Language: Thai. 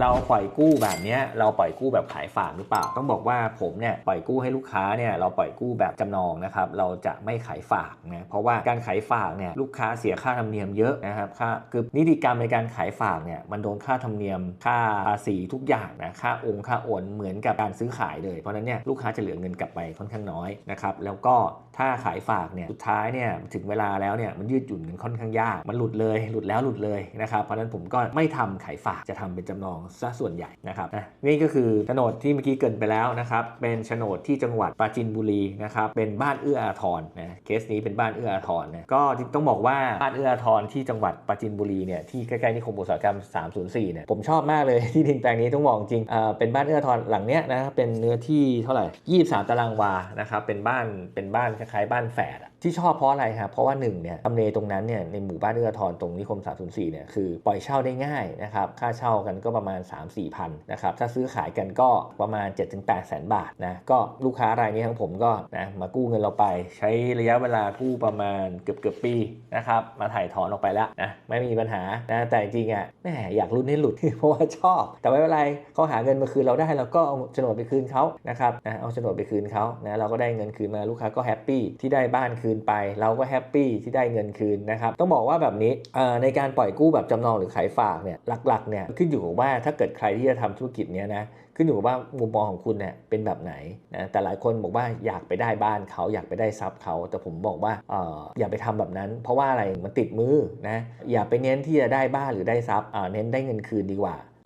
เราปล่อยกู้แบบนี้เราปล่อยกู้แบบขายฝากหรือเปล่า ต้องบอกว่าผมเนี่ยปล่อยกู้ให้ลูกค้าเนี่ยเราปล่อยกู้แบบจำนองนะครับเราจะไม่ขายฝากนะเพราะว่าการขายฝากเนี่ยลูกค้าเสียค่าธรรมเนียมเยอะนะครับค่าคือนิติกรรมในการขายฝากเนี่ยมันโดนค่าธรรมเนียมค่าภาษีทุกอย่างนะค่าองค์ค่าโอนเหมือนกับการซื้อขายเลย เพราะนั้นเนี่ยลูกค้าจะเหลือเงินกลับไปค่อนข้างน้อยนะครับแล้วก็ถ้าขายฝากเนี่ยสุดท้ายเนี่ยถึงเวลาแล้วเนี่ยมันยืดหยุ่นกันค่อนข้างยากมันหลุดเลยหลุดแล้วหลุดเลยนะครับเพราะนั้นผมก็ไม่ทำขายฝากจะทำเป็นจำนองซะส่วนใหญ่นะครับนะนี่ก็คือโฉนดที่เมื่อกี้เกินไปแล้วนะครับ เป็นโฉนดที่จังหวัดปราจีนบุรีนะครับ เป็นบ้านเอื้ออาทรนะเคสนี้เป็นบ้านเอื้ออาทรนะก็ต้องบอกว่าบ้านเอื้ออาทรที่จังหวัดปราจีนบุรีเนี่ยที่ใกล้ๆนิคมอุตสาหกรรม 304เนี่ยผมชอบมากเลยที่ดินแปลงนี้ต้องบอกจริงอ่าเป็นบ้านเอื้ออาทรหลังเนี้ยนะเป็นเนื้อที่เท่าไหร่ 23 ตารางวานะครับเป็นบ้านเป็นบ้านคล้ายๆบ้านแฝดที่ชอบเพราะอะไรครับเพราะว่าหนึ่งเนี่ยทำเลตรงนั้นเนี่ยในหมู่บ้านเอื้ออาทรตรงนิคม 304เนี่ยคือปล่อยเช่าได้ง่ายนะครับค่าเช่ากันก็ประมาณ3-4พันนะครับถ้าซื้อขายกันก็ประมาณ 7-8แสนบาทนะก็ลูกค้ารายนี้ทั้งผมก็นะมากู้เงินเราไป ใช้ระยะเวลากู้ประมาณเกือบเกือบปีนะครับมาถ่ายถอนออกไปแล้วนะไม่มีปัญหานะแต่จริงอะแหมอยากลุ้นให้หลุดเพราะว่าชอบ แต่ไม่เป็นไรเขาหาเงินมาคืนเราได้เราก็เอาโฉนดไปคืนเขานะครับนะเอาโฉนดไปคืนเขานะเราก็ได้เงินคืนมาลูกค้าก็แฮปปี้ที่ได้บ้านคืนไป เราก็แฮปปี้ที่ได้เงินคืนนะครับต้องบอกว่าแบบนี้ในการปล่อยกู้แบบจำนองหรือขายฝากเนี่ยหลักๆเนี่ยขึ้นอยู่กับว่าถ้าเกิดใครที่จะทำธุรกิจเนี้ยนะขึ้นอยู่กับว่ามุมมองของคุณเนี่ยเป็นแบบไหนนะแต่หลายคนบอกว่าอยากไปได้บ้านเขาอยากไปได้ทรัพย์เขา แต่ผมบอกว่าอออย่าไปทำแบบนั้น เพราะว่าอะไรมันติดมือนะอย่าไปเน้นที่จะได้บ้านหรือได้ทรัพย์เน้นได้เงินคืนดีกว่า